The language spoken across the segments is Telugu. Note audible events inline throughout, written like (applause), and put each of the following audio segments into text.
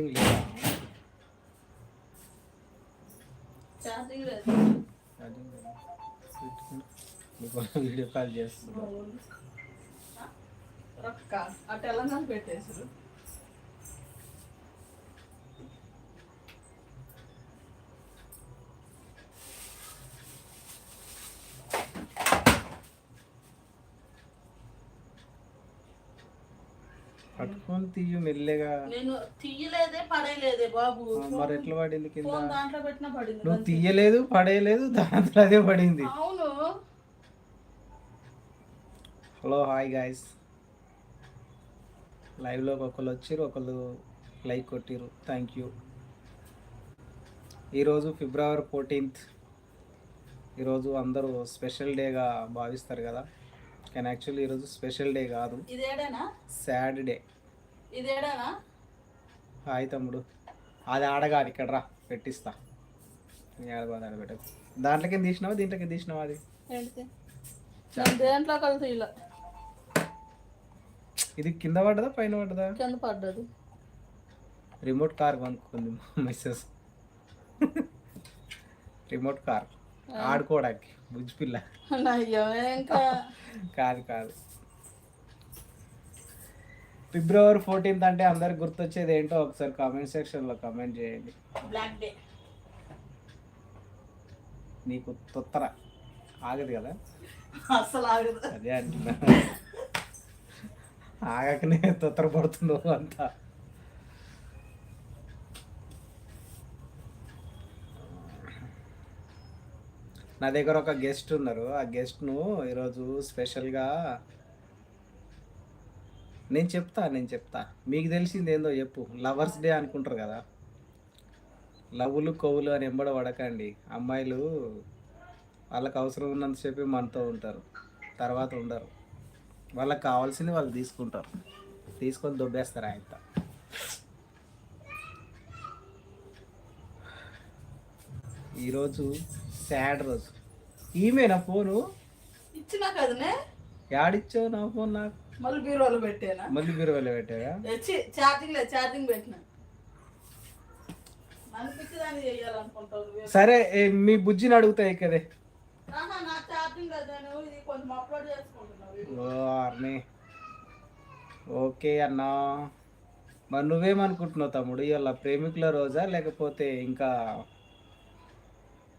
ఛార్జింగ్ లేదా ఛార్జింగ్ లేదు ఛార్జింగ్ లేదా పెట్టుకుని మీకు వీడియో కాల్ చేస్తున్నా రొక్క ఆ తెలంగాణ పెట్టేసారు పట్టుకొని తీయు మెల్లగా. నేను తీయలేదే పడేయలేదే బాబు. మరి ఎట్లా పడింది కింద? ఫోన్ దాంట్లో పెట్టినా పడింది నువ్వు తీయలేదు పడేయలేదు దాంట్లో అదే పడింది. అవును. Hello hi guys. లైవ్లోకి ఒకళ్ళు వచ్చిర్రు ఒకళ్ళు లైక్ కొట్టిర్రు. థ్యాంక్ యూ ఈరోజు ఫిబ్రవరి ఫోర్టీన్త్. ఈరోజు అందరూ స్పెషల్ డేగా భావిస్తారు కదా. కానీ యాక్చువల్లీ ఈరోజు స్పెషల్ డే కాదు. ఇదేడేనా? సాడ్ డే ఇదేడేనా హాయ్ తమ్ముడు. అది ఆడగాదు ఇక్కడ రా పెట్టిస్తా. ఆడబాదు ఆడబెట్టకు దాంట్లోకి తీసినావా? దీంట్లోకి తీసినావా అది? దేంట్లో కలిసి ఇలా. ఇది కింద పడ్డదా పైన పడ్డదా? కింద పడ్డది. రిమోట్ కార్ కొనుక్కుంది మిస్సెస్. Remote car. ఆడుకోవడానికి బుజ్జి పిల్ల. అయ్యో ఇంకా. కాదు కాదు. ఫిబ్రవరి ఫోర్టీన్త్ అంటే అందరికి గుర్తొచ్చేది ఏంటో ఒకసారి కామెంట్ సెక్షన్లో కామెంట్ చేయండి. బ్లాక్ డే నీకు తొత్తర. ఆగదు కదా? అస్సలు ఆగదు. అదే అంటున్నా. ఆగకనే తొత్తర పడుతుందో అంతా. నా దగ్గర ఒక గెస్ట్ ఉన్నారు. ఆ గెస్ట్ను ఈరోజు స్పెషల్గా నేను చెప్తా నేను చెప్తా. మీకు తెలిసింది ఏందో చెప్పు. లవర్స్ డే అనుకుంటారు కదా. లవ్వులు కొవ్వులు అని ఎంబడ పడకండి. అమ్మాయిలు వాళ్ళకి అవసరం ఉన్నంతసేపు మనతో ఉంటారు. తర్వాత ఉండరు. వాళ్ళకి కావాల్సింది వాళ్ళు తీసుకుంటారు. తీసుకొని దొబ్బేస్తారు ఆయనతో ఈరోజు సాడ్ రోజు. ఈమెనా ఫోను? ఇచ్చినా కదనే? యాడిచ్చావు నా ఫోన్ నాకు? మళ్ళీ పెట్టానా? మళ్ళీ బీరువాలో పెట్టావా? ఛార్జింగ్ లేదు ఛార్జింగ్ పెట్టినా. సరే మీ బుజ్జిని అడుగుతాయి కదే ఓకే అన్నా. మరి నువ్వేమనుకుంటున్నావు తమ్ముడు? ఇవాళ ప్రేమికుల రోజా లేకపోతే ఇంకా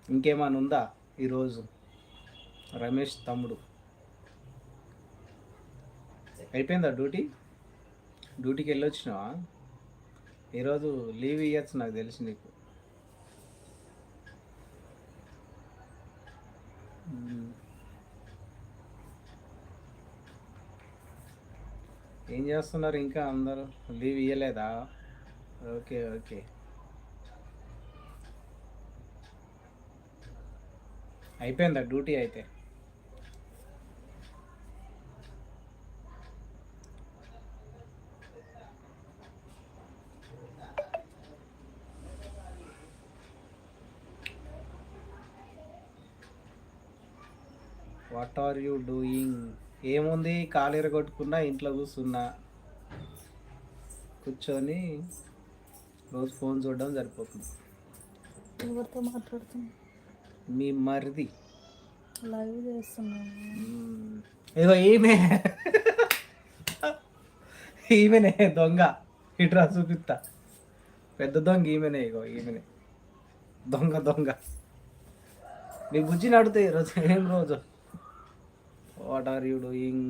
ఇంకేమైనా ఉందా? ఈరోజు రమేష్ తమ్ముడు. అయిపోయిందా డ్యూటీ? డ్యూటీకి వెళ్ళొచ్చినావా? ఈరోజు లీవ్ ఇవ్వచ్చు నాకు తెలిసి నీకు. ఏం చేస్తున్నారు ఇంకా అందరూ? లీవ్ ఇవ్వలేదా ఓకే ఓకే. అయిపోయిందా డ్యూటీ అయితే? వాట్ ఆర్ యూ డూయింగ్ ఏముంది? కాలు ఎరగొట్టుకున్నా ఇంట్లో కూర్చున్నా. కూర్చొని రోజు ఫోన్ చూడడం సరిపోతుంది. ఎవరితో మాట్లాడుతున్నా? మీ మరిది. లైవ్ చేస్తున్నాను. మ్మ్. ఇగో ఈమె. ఈమెనే దొంగ. ఇట్రా చూపిస్తా పెద్ద దొంగ ఈమెనే ఇగో ఈమెనే. దొంగ దొంగ. మీ బుజ్జిని అడితే రోజు. ఏం రోజు? What are you doing?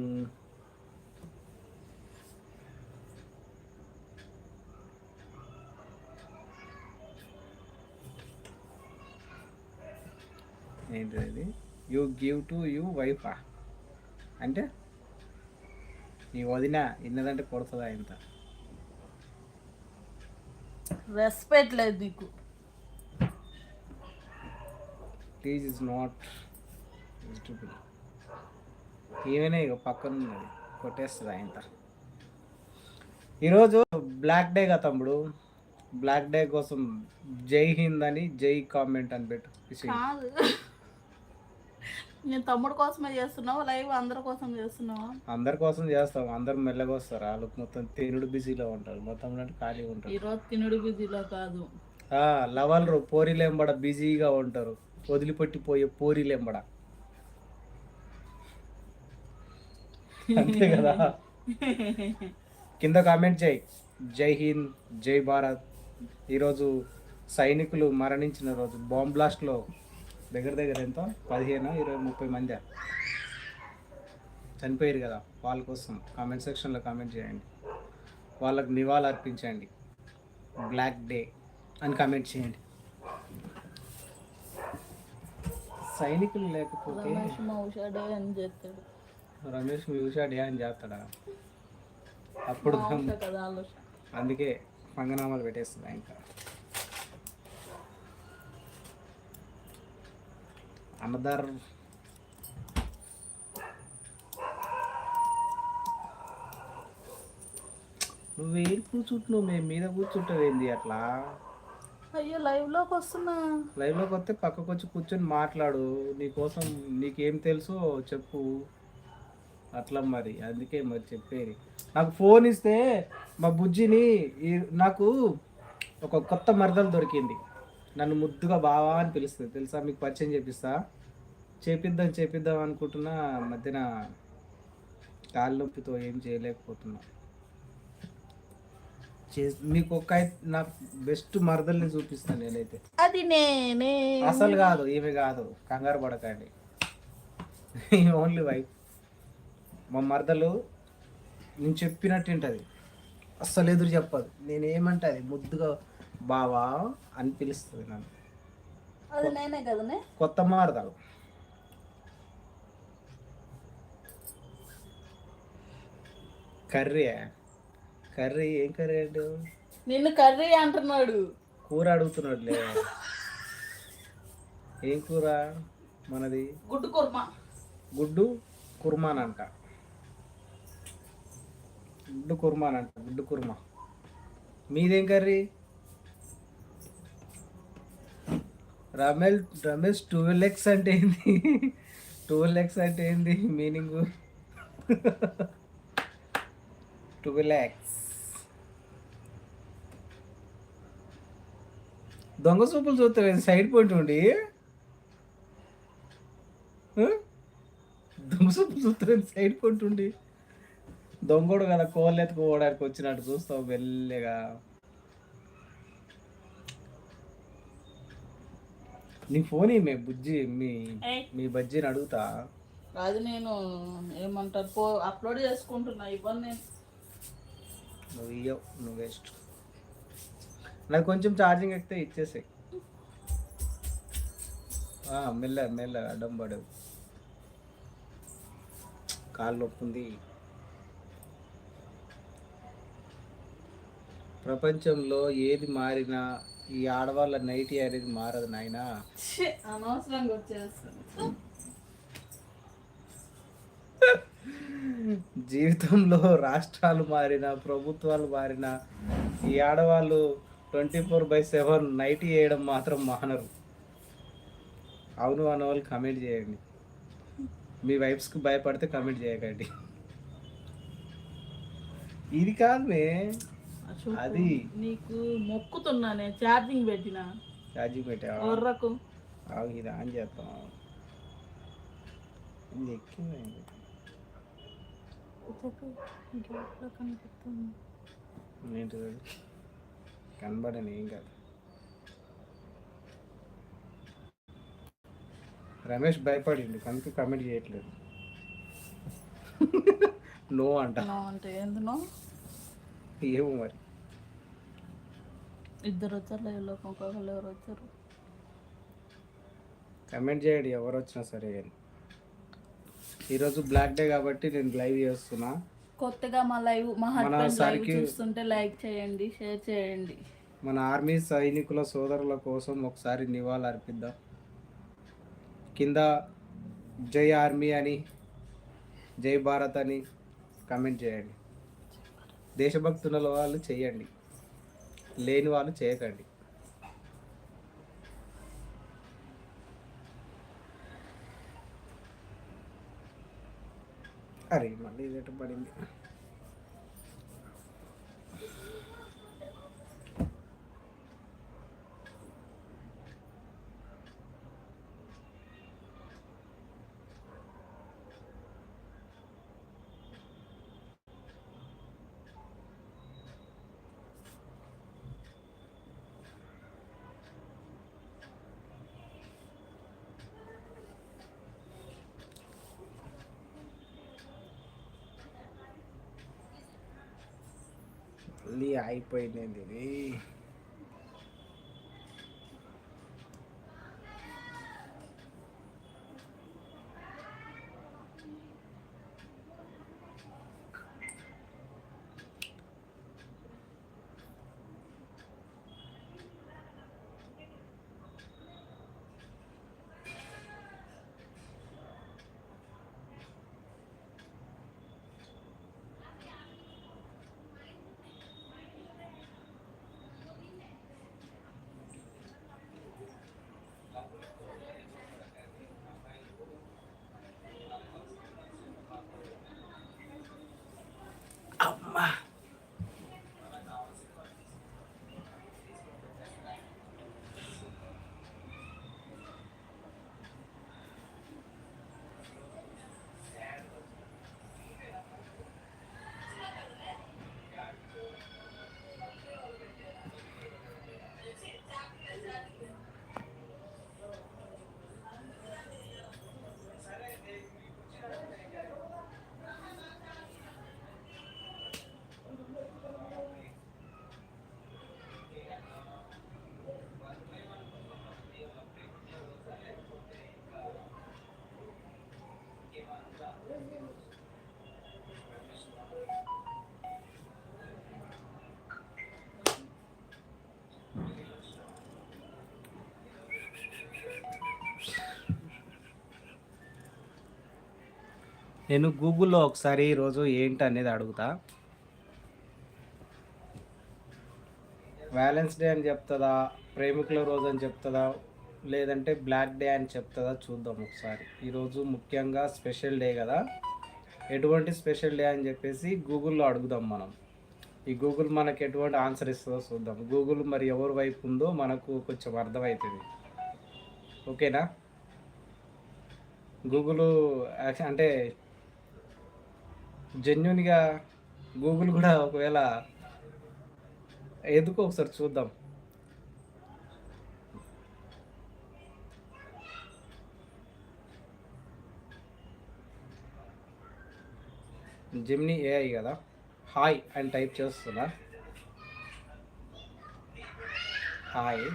ఏంటిది? యూ గివ్ టు యూ వైఫా అంటే నీ వదిన ఇన్నదంటే కొడుతుందా ఇంత? రెస్పెక్ట్ లేదు నీకు. ప్లీజ్ ఇస్ నాట్ వెజిటబుల్ ఈమెనే ఇక పక్కన ఉన్నది. కొట్టేస్తుంది ఇంత. ఈరోజు బ్లాక్ డే కదా తమ్ముడు. బ్లాక్ డే కోసం జై హింద్ అని జై కామెంట్ అని పెట్టు. కాదు. నేను తమ్ముడు కోసమే చేస్తున్నావు? లైవ్ అందరి కోసం చేస్తున్నావా? అందరి కోసం చేస్తాం. అందరు మెల్లగా వస్తారు. వాళ్ళు మొత్తం తినుడు బిజీలో ఉంటారు మొత్తం అంటే ఖాళీగా ఉంటారు ఈరోజు తినుడు బిజీలో కాదు. ఆ, లవలరు పోరీలెంబడ బిజీగా ఉంటారు. వదిలిపెట్టిపోయే పోరీలెంబడ. అంతే కదా. కింద కామెంట్ చేయి. జై హింద్ జై భారత్. ఈరోజు సైనికులు మరణించిన రోజు బాంబ్ బ్లాస్ట్లో దగ్గర దగ్గర ఎంత? పదిహేను ఇరవై ముప్పై మంది. చనిపోయారు కదా వాళ్ళ కోసం కామెంట్ సెక్షన్లో కామెంట్ చేయండి. వాళ్ళకు నివాళులు అర్పించండి. బ్లాక్ డే అని కామెంట్ చేయండి. సైనికులు లేకపోతే రమేష్ మా ఉషాడే అని చేస్తాడు? అప్పుడు అందుకే పంగనామాలు పెట్టేస్తుంది ఇంకా. అన్నదార్ నువ్వు ఏడు కూర్చుంటున్నావు మేము మీద కూర్చుంటావు ఏంది అట్లా? అయ్యో లైవ్లోకి వస్తున్నా. లైవ్లోకి వస్తే పక్కకు వచ్చి కూర్చొని మాట్లాడు. నీకోసం నీకేం తెలుసో చెప్పు. అట్లా మరి అందుకే మరి చెప్పేది. నాకు ఫోన్ ఇస్తే మా బుజ్జిని నాకు ఒక కొత్త మరదలు దొరికింది. నన్ను ముద్దుగా బావా అని పిలుస్తుంది. తెలుసా? మీకు పరిచయం చేపిస్తా. చేపిద్దాం చేపిద్దాం అనుకుంటున్నా మధ్యన కాళ్ళ నొప్పితో ఏం చేయలేకపోతున్నా. మీకు ఒక నాకు బెస్ట్ మరదల్ని చూపిస్తాను నేనైతే. అది నేనే. అసలు కాదు ఈమె కాదు. కంగారు పడకండి. (laughs) Only wife. మా మరదలు నేను చెప్పినట్టు వింటది. అస్సలు ఎదురు చెప్పదు. నేను ఏమంటది? ముద్దుగా బావా అని పిలుస్తుంది నన్ను. కొత్త మరదలు. కర్రీ కర్రీ ఏం కర్రీ అంటే నిన్ను కర్రీ అంటున్నాడు. కూర అడుగుతున్నాడులే. ఏం కూర? మనది గుడ్డు కుర్మా. గుడ్డు కుర్మానంట. గుడ్డు కుర్మా అని అంట గుడ్డు కుర్మా. మీదేం కర్రీ? రమేల్ రమేష్ ట్వెల్వ్ ఎక్స్ అంటే ఏంది? ట్వెల్వ్ ఎక్స్ అంటే ఏంది? మీనింగ్. Twelve X. దొంగ సూపులు చూస్తావు సైడ్ పాయింట్ ఉండి దొంగ సూపులు చూస్తావు సైడ్ పాయింట్ ఉండి. దొంగోడు కదా కోళ్ళు ఎత్తుకోవడానికి వచ్చినట్టు చూస్తావు మెల్లగా. నీ ఫోన్ మే బుజ్జి మీ. మీ బజ్జీని అడుగుతా. అది నేను ఏమంటారు పో అప్లోడ్ చేసుకుంటున్నా ఇవ్వను నేను. నువ్వు ఇయ్యవు నువ్వు వేస్ట్. నాకు కొంచెం ఛార్జింగ్ ఎక్కితే ఇచ్చేసాయి. మెల్ల మెల్ల అడ్డం పడవు కాళ్ళు నొప్పుంది. ప్రపంచంలో ఏది మారినా ఈ ఆడవాళ్ళ నైటీ అనేది మారదు నాయనా. ఛీ, అనవసరంగా వచ్చేస్తుంది. జీవితంలో రాష్ట్రాలు మారిన ప్రభుత్వాలు మారిన ఈ ఆడవాళ్ళు twenty four by seven nighty వేయడం మాత్రం మానరు. అవును అన్న వాళ్ళు కమెంట్ చేయండి. మీ వైఫ్స్కి భయపడితే కమెంట్ చేయకండి. ఇది కాదు మే అది. నీకు మొక్కుతున్నానే ఛార్జింగ్ పెట్టిన. ఛార్జింగ్ పెట్టావా? ఒర్రకు ఆగు, ఇది ఆన్ చేస్తాం ఇది ఎక్కింది ఏంటిది కనబడని ఏం కాదు. రమేష్ భయపడిండు కనుక కమెంట్ చేయట్లేదు. (laughs) నో అంట. నో అంటే ఎందునో ఏమో మరి. ఇద్దరు వచ్చారు ఇంకొకళ్ళు ఎవరు వచ్చారు? కమెంట్ చేయండి ఎవరు వచ్చినా సరే. ఈరోజు బ్లాక్ డే కాబట్టి నేను లైవ్ చేస్తున్నా. కొత్తగా మా లైవ్ మా హస్బెండ్ లైవ్ చూస్తుంటే లైక్ చేయండి షేర్ చేయండి. మన ఆర్మీ సైనికుల సోదరుల కోసం ఒకసారి నివాళులు అర్పిద్దాం. కింద జై ఆర్మీ అని జై భారత్ అని కమెంట్ చేయండి. దేశభక్తుల వాళ్ళు చేయండి. లేని వాళ్ళు చేయకండి. అరే మళ్ళీ ఇదేట పడింది. మళ్ళీ అయిపోయింది ఇది అమ్మా నేను గూగుల్లో ఒకసారి ఈరోజు ఏంటి అనేది అడుగుతా. వ్యాలెన్స్ డే అని చెప్తుందా? ప్రేమికుల రోజు అని చెప్తుందా? లేదంటే బ్లాక్ డే అని చెప్తుందా? చూద్దాం ఒకసారి. ఈరోజు ముఖ్యంగా స్పెషల్ డే కదా. ఎటువంటి స్పెషల్ డే అని చెప్పేసి గూగుల్లో అడుగుదాం మనం. ఈ గూగుల్ మనకు ఎటువంటి ఆన్సర్ ఇస్తుందో చూద్దాం. గూగుల్ మరి ఎవరి వైపు ఉందో మనకు కొంచెం అర్థమవుతుంది. ఓకేనా గూగుల్ అంటే జెన్యున్గా గూగుల్ కూడా ఒకవేళ ఎందుకో ఒకసారి చూద్దాం. జిమ్ని ఏఐ కదా? హాయ్ అని టైప్ చేస్తున్నా. హాయ్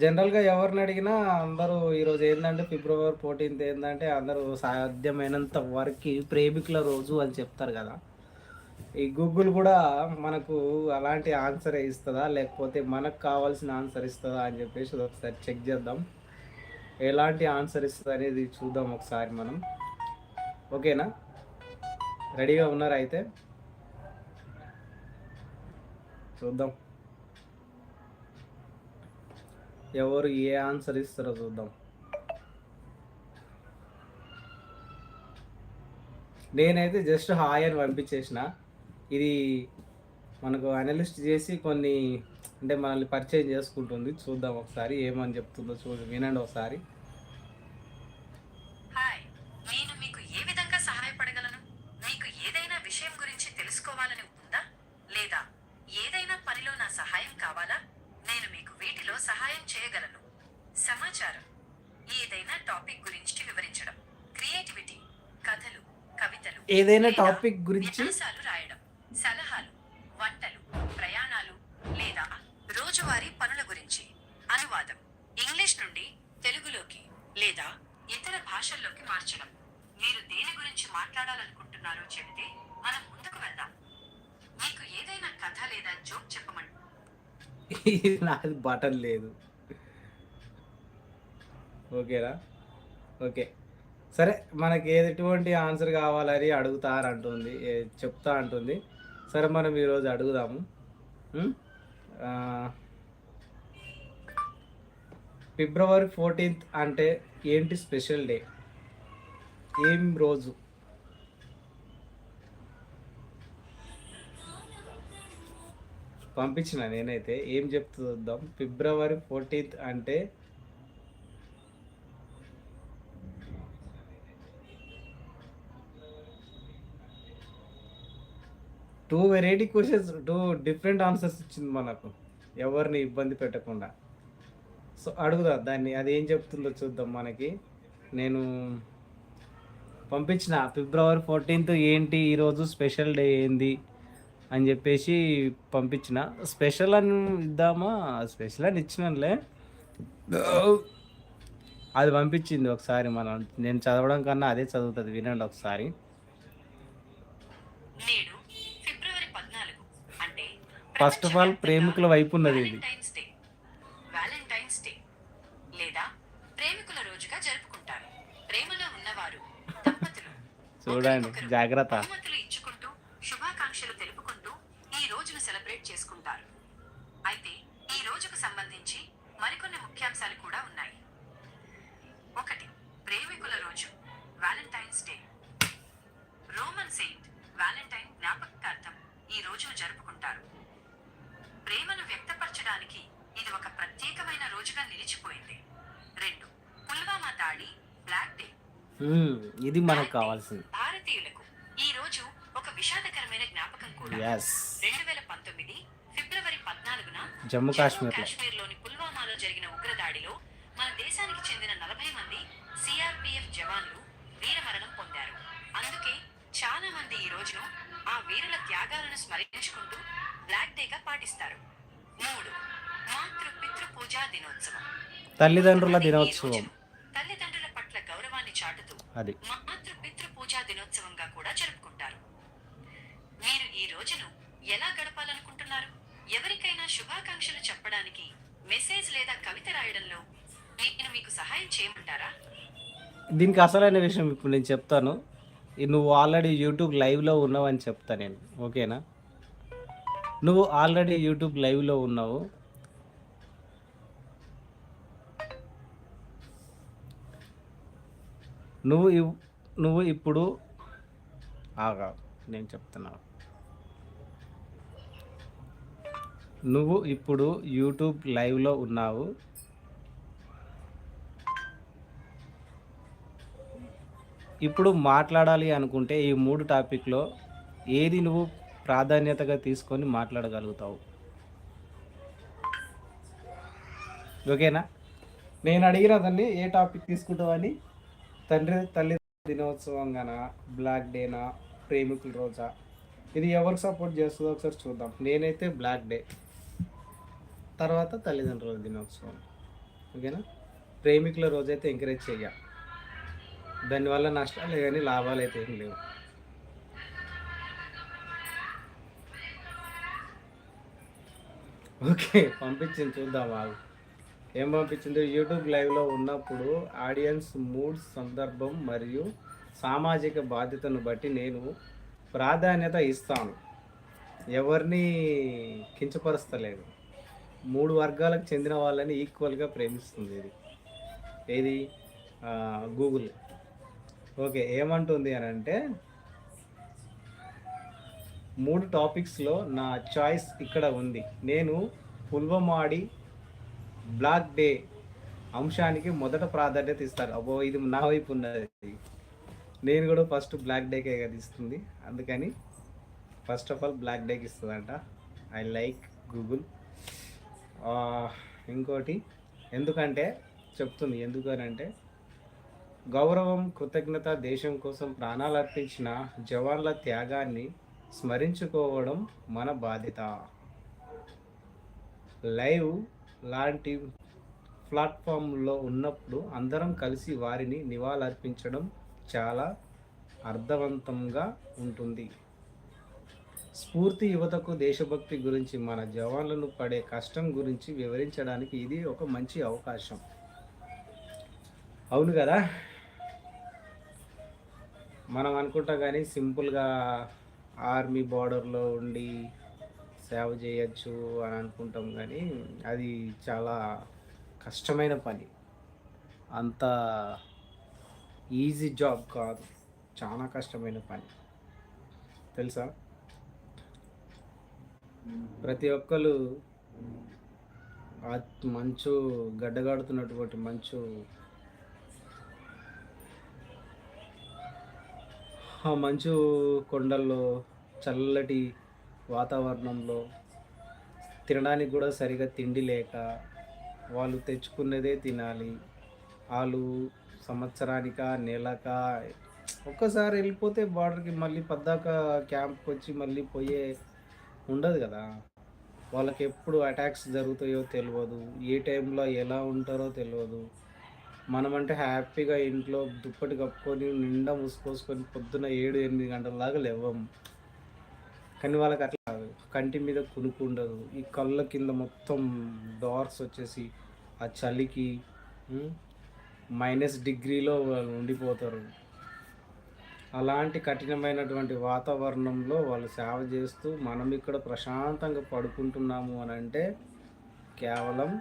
జనరల్గా ఎవరిని అడిగినా అందరూ ఈరోజు ఏంటంటే ఫిబ్రవరి ఫోర్టీన్త్ ఏంటంటే అందరూ సాధ్యమైనంత వరకు ప్రేమికుల రోజు అని చెప్తారు కదా. ఈ గూగుల్ కూడా మనకు అలాంటి ఆన్సర్ ఇస్తుందా? లేకపోతే మనకు కావాల్సిన ఆన్సర్ ఇస్తుందా అని చెప్పేసి ఒకసారి చెక్ చేద్దాం. ఎలాంటి ఆన్సర్ ఇస్తుంది అనేది చూద్దాం ఒకసారి మనం. ఓకేనా? రెడీగా ఉన్నారా అయితే? చూద్దాం. ఎవరు ఏ ఆన్సర్ ఇస్తారో చూద్దాం. నేనైతే జస్ట్ హాయ్ అని పంపించేసిన. ఇది మనకు అనలిస్ట్ చేసి కొన్ని అంటే మనల్ని పరిచయం చేసుకుంటుంది. చూద్దాం ఒకసారి ఏమని చెప్తుందో చూడు వినండి ఒకసారి హాయ్ నేను మీకు ఏ విధంగా సహాయపడగలను మీకు ఏదైనా విషయం గురించి తెలుసుకోవాలని ఉందా లేదా ఏదైనా పనిలో నా సహాయం కావాలా నేను మీకు వీటిలో సహాయం చేయగలను సమాచారం ఏదైనా టాపిక్ గురించి వివరించడం క్రియేటివిటీ కథలు కవితలు ఏదైనా టాపిక్ గురించి రాయడం సలహాలు వంటలు ప్రయాణాలు లేదా రోజువారీ పనుల గురించి అనువాదం ఇంగ్లీష్ నుండి తెలుగులోకి లేదా ఇతర భాషల్లోకి మార్చడం. మీరు దేని గురించి మాట్లాడాలనుకుంటున్నారో చెబితే మనం ముందుకు వెళ్దాం. మీకు ఏదైనా కథ లేదా జోక్ చెప్పమంటే (laughs) నాది బటన్ లేదు. ఓకేనా? ఓకే. సరే మనకి ఏది ఎటువంటి ఆన్సర్ కావాలని అడుగుతారు అంటుంది చెప్తా అంటుంది. సరే మనం ఈరోజు అడుగుదాము. ఫిబ్రవరి ఫోర్టీన్త్ అంటే ఏంటి స్పెషల్ డే? ఏం రోజు? పంపించిన నేనైతే ఏం చెప్తుందాం చూద్దాం. ఫిబ్రవరి ఫోర్టీన్త్ అంటే two variety questions two different answers ఇచ్చింది మనకు. ఎవరిని ఇబ్బంది పెట్టకుండా. సో అడుగుదా దాన్ని? అది ఏం చెప్తుందో చూద్దాం మనకి. నేను పంపించిన ఫిబ్రవరి ఫోర్టీన్త్ ఏంటి ఈరోజు స్పెషల్ డే ఏంది అని చెప్పేసి పంపించిన. స్పెషల్ అని ఇద్దామా? స్పెషల్ అని ఇచ్చినలే అది పంపించింది ఒకసారి మనం నేను చదవడం కన్నా అదే చదువుతుంది వినండి ఒకసారి నేడు ఫిబ్రవరి పద్నాలుగు అంటే ఫస్ట్ ఆఫ్ ఆల్ ప్రేమికుల వైపు ఉన్నది ఇది. వ్యాలంటైన్స్ డే లేదా ప్రేమికుల రోజుగా జరుపుకుంటారు. ప్రేమలో ఉన్నవారు దంపతులు. చూడండి జాగ్రత్త బహుమతులు ఇచ్చుకుంటూ శుభాకాంక్షలు తెలుపుకుంటూ ఈ రోజును సెలబ్రేట్ చేసుకుంటారు అయితే ఈ రోజుకు సంబంధించి మరికొన్ని ముఖ్యాంశాలు కూడా ఉన్నాయి ఒకటి ప్రేమికుల రోజు valentine's day Roman saint Valentine జ్ఞాపకార్థం ఈ రోజును జరుపుకుంటారు ప్రేమను వ్యక్తపరచడానికి ఇది ఒక ప్రత్యేకమైన రోజుగా నిలిచిపోయింది రెండు పుల్వామా దాడి బ్లాక్ డే మ్మ్, ఇది మనకు కావాల్సింది. భారతీయులకు ఈ రోజు ఒక విషాదకరమైన జ్ఞాపకం కూడా. రెండు వేల పంతొమ్మిది ఫిబ్రవరి పద్నాలుగున జమ్మూ కాశ్మీర్లో. కాశ్మీర్లోని పుల్వామాలో జరిగిన ఉగ్రదాడిలో మన దేశానికి చెందిన నలభై మంది సిఆర్పిఎఫ్ జవాన్లు వీరమరణం పొందారు. అందుకే చాలా మంది ఈ రోజును ఆ వీరుల త్యాగాలను స్మరించుకుంటూ బ్లాక్ డేగా పాటిస్తారు. మూడు మాతృ పితృ పూజా దినోత్సవం. తల్లిదండ్రుల దినోత్సవం. తల్లిదండ్రుల పట్ల గౌరవాన్ని చాటుతూ అది మాతృ పితృ పూజా దినోత్సవంగా కూడా జరుపుకుంటారు మీరు ఈ రోజును ఎలా గడపాలనుకుంటున్నారు ఎవరికైనా శుభాకాంక్షలు చెప్పడానికి మెసేజ్ లేదా కవిత రాయడంలో నేను మీకు సహాయం చేయమంటారా? దీనికి అసలైన విషయం ఇప్పుడు నేను చెప్తాను. ఈ నువ్వు ఆల్రెడీ యూట్యూబ్ లైవ్లో ఉన్నావు అని చెప్తా నేను ఓకేనా? నువ్వు ఆల్రెడీ యూట్యూబ్ లైవ్లో ఉన్నావు. నువ్వు నువ్వు ఇప్పుడు ఆగా నేను చెప్తున్నాను నువ్వు ఇప్పుడు యూట్యూబ్ లైవ్లో ఉన్నావు. ఇప్పుడు మాట్లాడాలి అనుకుంటే ఈ మూడు టాపిక్లో ఏది నువ్వు ప్రాధాన్యతగా తీసుకొని మాట్లాడగలుగుతావు? ఓకేనా? నేను అడిగిన దాన్ని ఏ టాపిక్ తీసుకుంటావని తండ్రి తల్లి దినోత్సవంగానా బ్లాక్ డేనా ప్రేమికుల రోజా? ఇది ఎవరికి సపోర్ట్ చేస్తుందో ఒకసారి చూద్దాం. నేనైతే బ్లాక్ డే. తర్వాత తల్లిదండ్రుల దినోత్సవం. ఓకేనా? ప్రేమికుల రోజైతే ఎంకరేజ్ చెయ్య. దానివల్ల నష్టాలే కానీ లాభాలు అయితే ఏం లేవు. ఓకే పంపించింది చూద్దాం వాళ్ళు ఏం పంపించింది? యూట్యూబ్ లైవ్లో ఉన్నప్పుడు ఆడియన్స్ మూడ్ సందర్భం మరియు సామాజిక బాధ్యతను బట్టి నేను ప్రాధాన్యత ఇస్తాను. ఎవరిని కించపరుస్తలేదు. మూడు వర్గాలకు చెందిన వాళ్ళని ఈక్వల్గా ప్రేమిస్తుంది ఇది. ఏది? గూగుల్ ఓకే ఏమంటుంది అని అంటే మూడు టాపిక్స్లో నా చాయిస్ ఇక్కడ ఉంది. నేను పుల్వమాడి బ్లాక్ డే అంశానికి మొదట ప్రాధాన్యత ఇస్తారు అబ్బో ఇది నా వైపు ఉన్నది. నేను కూడా ఫస్ట్ బ్లాక్ డేకే కదా ఇస్తుంది. అందుకని ఫస్ట్ ఆఫ్ ఆల్ బ్లాక్ డేకి ఇస్తుందంట. ఐ లైక్ గూగుల్ ఇంకోటి ఎందుకంటే చెప్తుంది ఎందుకనంటే గౌరవం కృతజ్ఞత దేశం కోసం ప్రాణాలు అర్పించిన జవాన్ల త్యాగాన్ని స్మరించుకోవడం మన బాధ్యత. లైవ్ లాంటి ప్లాట్ఫామ్లో ఉన్నప్పుడు అందరం కలిసి వారిని నివాళులర్పించడం చాలా అర్థవంతంగా ఉంటుంది. స్ఫూర్తి యువతకు దేశభక్తి గురించి మన జవాన్లను పడే కష్టం గురించి వివరించడానికి ఇది ఒక మంచి అవకాశం. అవును కదా? మనం అనుకుంటా కానీ సింపుల్గా ఆర్మీ బార్డర్లో ఉండి సేవ చేయొచ్చు అని అనుకుంటాం కానీ అది చాలా కష్టమైన పని. అంత ఈజీ జాబ్ కాదు. చాలా కష్టమైన పని. తెలుసా? ప్రతి ఒక్కరు మంచు గడ్డగాడుతున్నటువంటి మంచు ఆ మంచు కొండల్లో చల్లటి వాతావరణంలో తినడానికి కూడా సరిగా తిండి లేక వాళ్ళు తెచ్చుకున్నదే తినాలి. వాళ్ళు సంవత్సరానిక నెలక ఒక్కసారి వెళ్ళిపోతే బార్డర్కి మళ్ళీ పద్దాక క్యాంప్కి వచ్చి మళ్ళీ పోయే ఉండదు కదా. వాళ్ళకి ఎప్పుడు అటాక్స్ జరుగుతాయో తెలియదు ఏ టైంలో ఎలా ఉంటారో తెలియదు మనమంటే హ్యాపీగా ఇంట్లో దుప్పటి కప్పుకొని నిండా ముసుకొసుకొని పొద్దున ఏడు ఎనిమిది గంటల దాకా లేవము కానీ వాళ్ళకి అట్లా కాదు. కంటి మీద కునుకు ఉండదు. ఈ కళ్ళ కింద మొత్తం డార్స్ వచ్చేసి ఆ చలికి మైనస్ డిగ్రీలో వాళ్ళు ఉండిపోతారు. అలాంటి కఠినమైనటువంటి వాతావరణంలో వాళ్ళు సేవ చేస్తూ మనం ఇక్కడ ప్రశాంతంగా పడుకుంటున్నాము అని అంటే కేవలం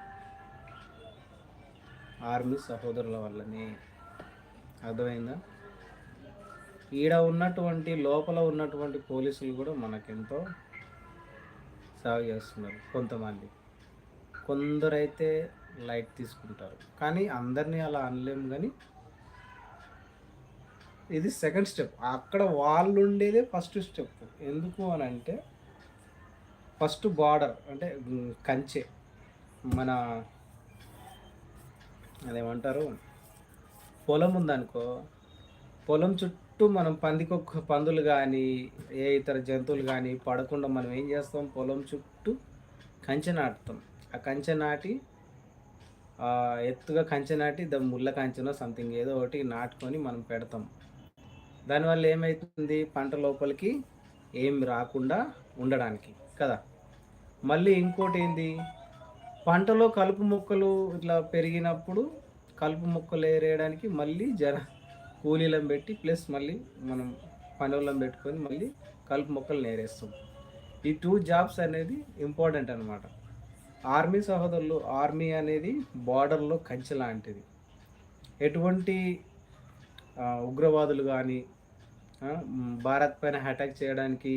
ఆర్మీ సహోదరుల వల్లనే. అర్థమైందా? ఈడ ఉన్నటువంటి లోపల ఉన్నటువంటి పోలీసులు కూడా మనకెంతో సేవ చేస్తున్నారు కొంతమంది. కొందరైతే లైట్ తీసుకుంటారు. కానీ అందరినీ అలా అనలేము కానీ ఇది సెకండ్ స్టెప్ అక్కడ వాళ్ళు ఉండేదే ఫస్ట్ స్టెప్ ఎందుకు అని అంటే ఫస్ట్ బార్డర్ అంటే కంచె. మన అదేమంటారు? పొలం ఉందనుకో పొలం చుట్టూ మనం పందికొక్క పందులు కానీ ఏ ఇతర జంతువులు కానీ పడకుండా మనం ఏం చేస్తాం? పొలం చుట్టూ కంచె నాటుతాం. ఆ కంచె నాటి ఎత్తుగా కంచె నాటి ద ముళ్ళ కంచెనో సంథింగ్ ఏదో ఒకటి నాటుకొని మనం పెడతాం. దానివల్ల ఏమవుతుంది పంట లోపలికి ఏం రాకుండా ఉండడానికి కదా? మళ్ళీ ఇంకోటి ఏంది పంటలో కలుపు మొక్కలు ఇట్లా పెరిగినప్పుడు కలుపు మొక్కలు ఏరేయడానికి మళ్ళీ జర కూలీలను పెట్టి ప్లస్ మళ్ళీ మనం పని పెట్టుకొని మళ్ళీ కలుపు మొక్కలు నేరేస్తాం ఈ టూ జాబ్స్ అనేది ఇంపార్టెంట్ అనమాట ఆర్మీ సహోదరులు ఆర్మీ అనేది బార్డర్లో కంచె లాంటిది. ఎటువంటి ఉగ్రవాదులు కానీ భారత్ పైన అటాక్ చేయడానికి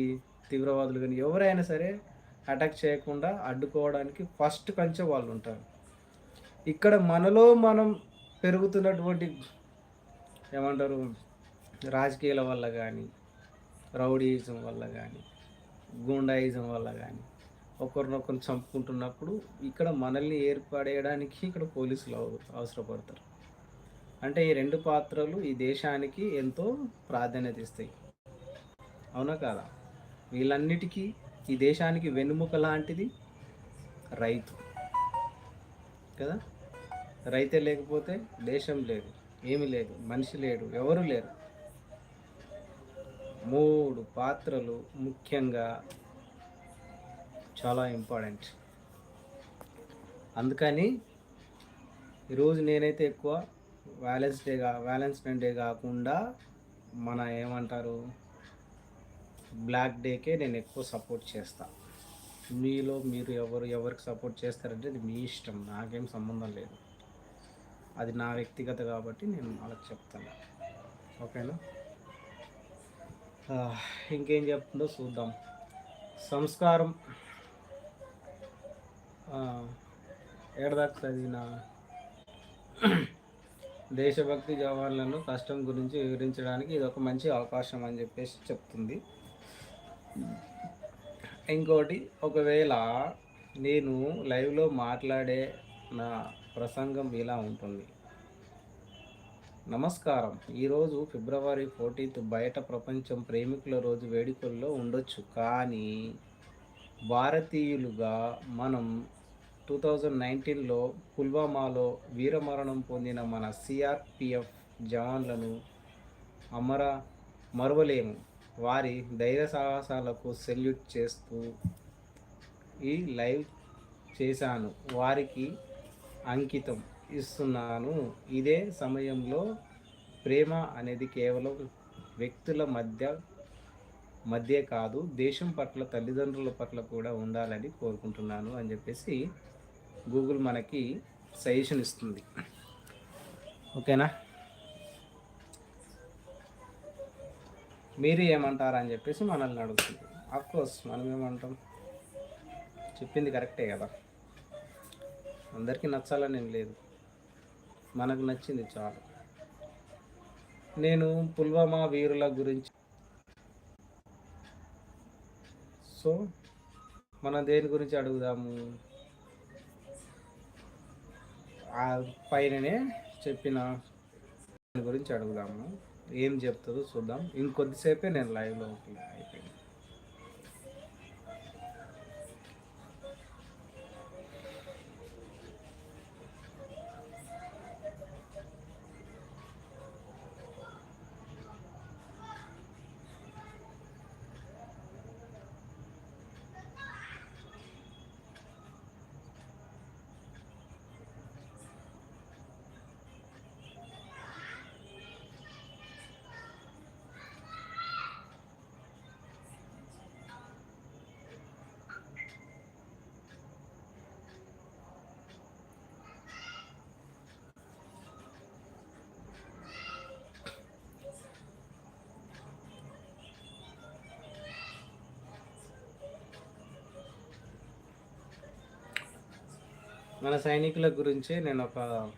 తీవ్రవాదులు కానీ ఎవరైనా సరే అటాక్ చేయకుండా అడ్డుకోవడానికి ఫస్ట్ కంచె వాళ్ళు ఉంటారు. ఇక్కడ మనలో మనం పెరుగుతున్నటువంటి ఏమంటారు రాజకీయాల వల్ల కానీ రౌడీయిజం వల్ల కానీ గూండాయిజం వల్ల కానీ ఒకరినొకరు చంపుకుంటున్నప్పుడు ఇక్కడ మనల్ని ఏర్పడేయడానికి ఇక్కడ పోలీసులు అవసరపడతారు. అంటే ఈ రెండు పాత్రలు ఈ దేశానికి ఎంతో ప్రాధాన్యత ఇస్తాయి. అవునా కాదా? వీళ్ళన్నిటికీ ఈ దేశానికి వెన్నుముక లాంటిది రైతు. కదా? రైతే లేకపోతే దేశం లేదు ఏమీ లేదు మనిషి లేడు ఎవరు లేరు. మూడు పాత్రలు ముఖ్యంగా చాలా ఇంపార్టెంట్. అందుకని ఈరోజు నేనైతే ఎక్కువ వ్యాలెన్స్ డే కా వ్యాలెన్స్ డే కాకుండా మన ఏమంటారు బ్లాక్ డేకే నేను ఎక్కువ సపోర్ట్ చేస్తా. మీలో మీరు ఎవరు ఎవరికి సపోర్ట్ చేస్తారంటే అది మీ ఇష్టం నాకేం సంబంధం లేదు. అది నా వ్యక్తిగత కాబట్టి నేను అలా చెప్తాను. ఓకేనా? ఇంకేం చెప్తుందో చూద్దాం. సంస్కారం. ఎడదాకా ఏడదాకా చదివిన? దేశభక్తి జవాన్లను కష్టం గురించి వివరించడానికి ఇది ఒక మంచి అవకాశం అని చెప్పేసి చెప్తుంది. ఇంకోటి ఒకవేళ నేను లైవ్లో మాట్లాడే నా ప్రసంగం ఇలా ఉంటుంది. నమస్కారం. ఈరోజు ఫిబ్రవరి ఫోర్టీన్త్ బయట ప్రపంచం ప్రేమికుల రోజు వేడుకల్లో ఉండొచ్చు. కానీ భారతీయులుగా మనం టూ థౌజండ్ నైన్టీన్లో పుల్వామాలో వీరమరణం పొందిన మన సిఆర్పిఎఫ్ జవాన్లను అమర మరువలేము. వారి ధైర్య సాహసాలకు సెల్యూట్ చేస్తూ ఈ లైవ్ చేశాను. వారికి అంకితం ఇస్తున్నాను. ఇదే సమయంలో ప్రేమ అనేది కేవలం వ్యక్తుల మధ్య మధ్య కాదు దేశం పట్ల తల్లిదండ్రుల పట్ల కూడా ఉండాలని కోరుకుంటున్నాను అని చెప్పేసి గూగుల్ మనకి సజెషన్ ఇస్తుంది. ఓకేనా? మీరు ఏమంటారా అని చెప్పేసి మనల్ని అడుగుతుంది కోర్స్ మనం ఏమంటాం? చెప్పింది కరెక్టే కదా. అందరికీ నచ్చాలని ఏం లేదు. మనకు నచ్చింది చాలు. నేను పుల్వామా వీరుల గురించి సో మనం దేని గురించి అడుగుదాము? ఆ పైననే చెప్పిన దాని గురించి అడుగుదాము. ఏం చెప్తుందో చూద్దాం. ఇంకొద్దిసేపే నేను లైవ్లో అయిపోయింది. మన సైనికుల గురించి నేను ఒక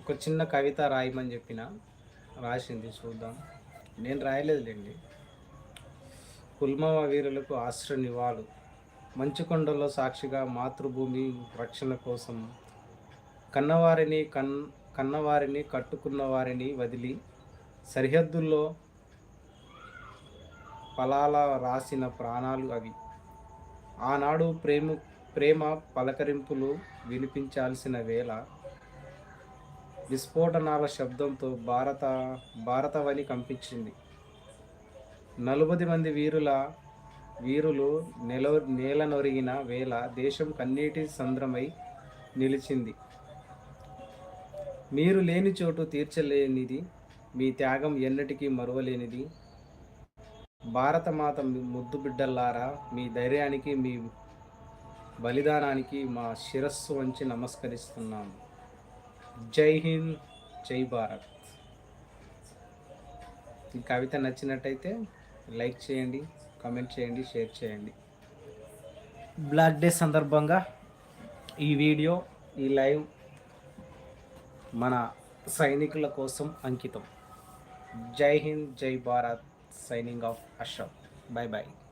ఒక చిన్న కవిత రాయమని చెప్పిన. రాసింది చూద్దాం. నేను రాయలేదులేండి. కుల్మవ వీరులకు ఆశ్ర నివాళు. మంచుకొండలో సాక్షిగా మాతృభూమి రక్షణ కోసం కన్నవారిని కన్ కన్నవారిని కట్టుకున్న వారిని వదిలి సరిహద్దుల్లో ఫలాల రాసిన ప్రాణాలు అవి. ఆనాడు ప్రేమ ప్రేమ పలకరింపులు వినిపించాల్సిన వేళ విస్ఫోటనాల శబ్దంతో భారత భారతవని కంపించింది. నలుబది మంది వీరుల వీరులు నెల నేలనొరిగిన వేళ దేశం కన్నీటి సంద్రమై నిలిచింది. మీరు లేని చోటు తీర్చలేనిది మీ త్యాగం ఎన్నటికీ మరువలేనిది భారతమాత ముద్దు బిడ్డల్లారా మీ ధైర్యానికి మీ బలిదానానికి మా శిరస్సు వంచి నమస్కరిస్తున్నాము జై హింద్ జై భారత్. ఈ కవిత నచ్చినట్టయితే లైక్ చేయండి కామెంట్ చేయండి షేర్ చేయండి. బ్లాక్ డే సందర్భంగా ఈ వీడియో ఈ లైవ్ మన సైనికుల కోసం అంకితం. జై హింద్ జై Bharat. signing off Ashok. Bye bye.